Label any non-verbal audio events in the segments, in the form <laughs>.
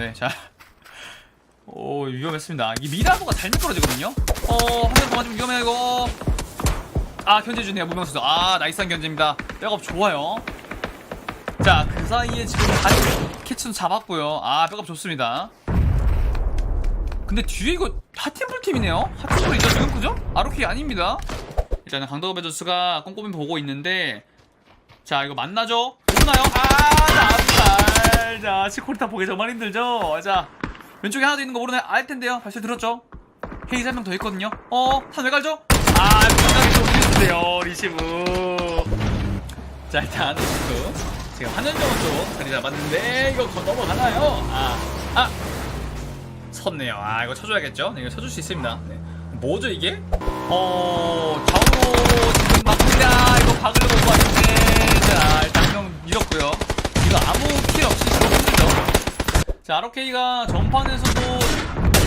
네, 자. 오, 위험했습니다. 이 미라도가 잘 미끄러지거든요? 어, 동안 좀 위험해요, 이거. 아, 견제 주네요, 무명 선수. 아, 나이스한 견제입니다. 백업 좋아요. 자, 그 사이에 지금 다시 캐치도 잡았고요. 아, 백업 좋습니다. 근데 뒤에 이거 하팀플 팀이네요? 하팀플이죠, 지금? 그죠? 아로키 아닙니다. 일단은 강덕업 배저스가 꼼꼼히 보고 있는데, 자, 이거 만나죠? 오나요? 아, 치코리타 보기 정말 힘들죠? 자, 왼쪽에 하나 더 있는 거 모르네. 알 텐데요. 발표 들었죠? 헤이즈 한명 더 있거든요. 어, 산왜 갈죠? 아, 굉장히 좀 힘든데요, 리시브. 자, 일단, 그, 지금 한현정은 쪽 자리 잡았는데, 이거 거- 넘어가나요? 아, 아. 섰네요. 아, 이거 쳐줘야겠죠? 네, 이거 쳐줄 수 있습니다. 네. 뭐죠, 이게? 어, 좌우로 지금 막습니다. 이거 박으려고 같은데. 자, 일단 한명 밀었고요. 이거 아무 킬 없이 들어 힘들죠? 자, 아로케이가 전판에서도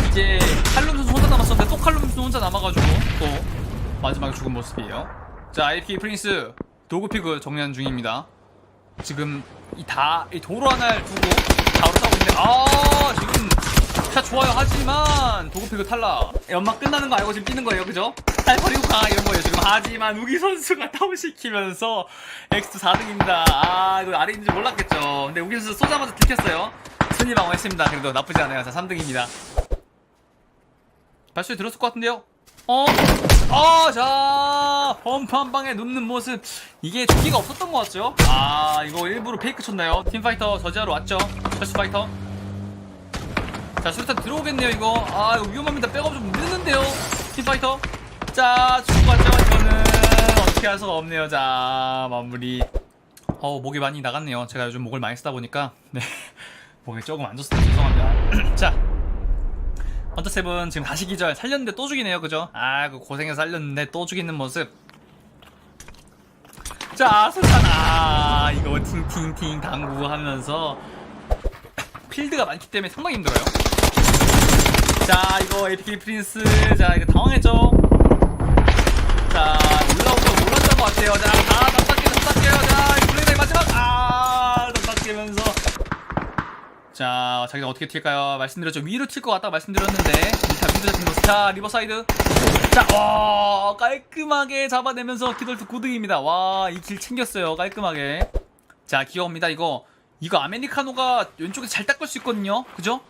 이제 칼룸 선수 혼자 남았었는데 또 칼룸 선수 혼자 남아가지고 또 마지막에 죽은 모습이에요. 자, IP 프린스 도그피그 정리하는 중입니다. 지금 이 다, 이 도로 하나를 두고 좌우로 싸우고 있는데, 아, 지금 샷 좋아요. 하지만 도그피그 탈락. 연막 끝나는 거 알고 지금 뛰는 거예요. 그죠? 잘 버리고 가 이런 거예요. 지금 하지만 우기 선수가 <laughs> 다운시키면서 엑스 4등입니다. 아, 이거 아래 있는지 몰랐겠죠. 근데 우기 선수 쏘자마자 들켰어요. 순위 방어했습니다. 그래도 나쁘지 않아요. 자, 3등입니다. 발소리 들었을 것 같은데요? 어? 어, 자, 범프 한 방에 눕는 모습. 이게 조기가 없었던 것 같죠? 아, 이거 일부러 페이크 쳤나요? 팀파이터 저지하러 왔죠? 철수 파이터. 자, 수류탄 들어오겠네요, 이거. 아, 이거 위험합니다. 백업 좀 늦는데요? 팀파이터. 자, 것 같죠? 이거는 어떻게 할 수가 없네요. 자, 마무리. 어, 목이 많이 나갔네요. 제가 요즘 목을 많이 쓰다 보니까. 네. 목이 조금 안 좋습니다. 죄송합니다. <clears throat> 자. 헌터세븐 지금 다시 기절 살렸는데 또 죽이네요 그죠? 아 그 고생해서 살렸는데 또 죽이는 모습 자 술탄 아 이거 팅팅팅 당구하면서 필드가 많기 때문에 상당히 힘들어요 자 이거 에피킬 프린스 자 이거 당황했죠 자 올라온 거 몰랐던 것 같아요 자다 납작해요 납작해요 자 블랙라이 마지막 아 납작해면서 자, 자기가 어떻게 튈까요? 말씀드렸죠. 위로 튈 것 같다고 말씀드렸는데. 자, 위로 잡힌 모습. 자, 리버사이드. 자, 와, 깔끔하게 잡아내면서 기돌트 9등입니다. 와, 이 길 챙겼어요. 깔끔하게. 자, 귀여웁니다. 이거. 이거 아메리카노가 왼쪽에 잘 닦을 수 있거든요. 그죠?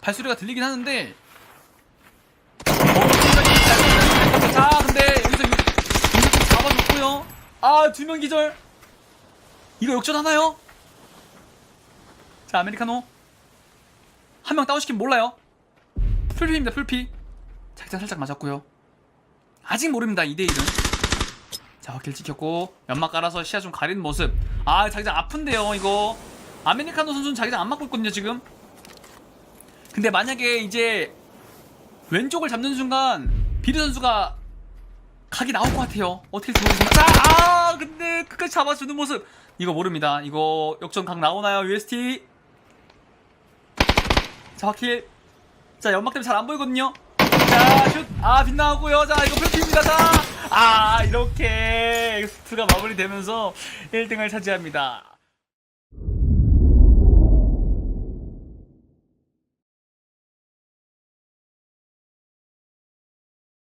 발소리가 들리긴 하는데. 어, 자, 근데 여기서 이 잡아줬고요. 아, 두 명 기절. 이거 역전 하나요? 자 아메리카노 한 명 다운시키면 몰라요? 풀피입니다 풀피. 자기장 살짝 맞았고요. 아직 모릅니다 2대1은. 자 확킬 찍혔고 연막 깔아서 시야 좀 가리는 모습. 아 자기장 아픈데요 이거. 아메리카노 선수는 자기장 안 맞고 있거든요 지금. 근데 만약에 이제 왼쪽을 잡는 순간 비르 선수가 각이 나올 것 같아요. 어떻게 모르겠지만. 자, 아 근데 끝까지 잡아주는 모습. 이거 모릅니다. 이거 역전 각 나오나요 UST 자, 확킬. 자, 연막 때문에 잘 안 보이거든요. 자, 슛. 아, 빗나가고요. 자, 이거 풀피입니다. 자. 아, 이렇게 엑스트가 마무리되면서 1등을 차지합니다.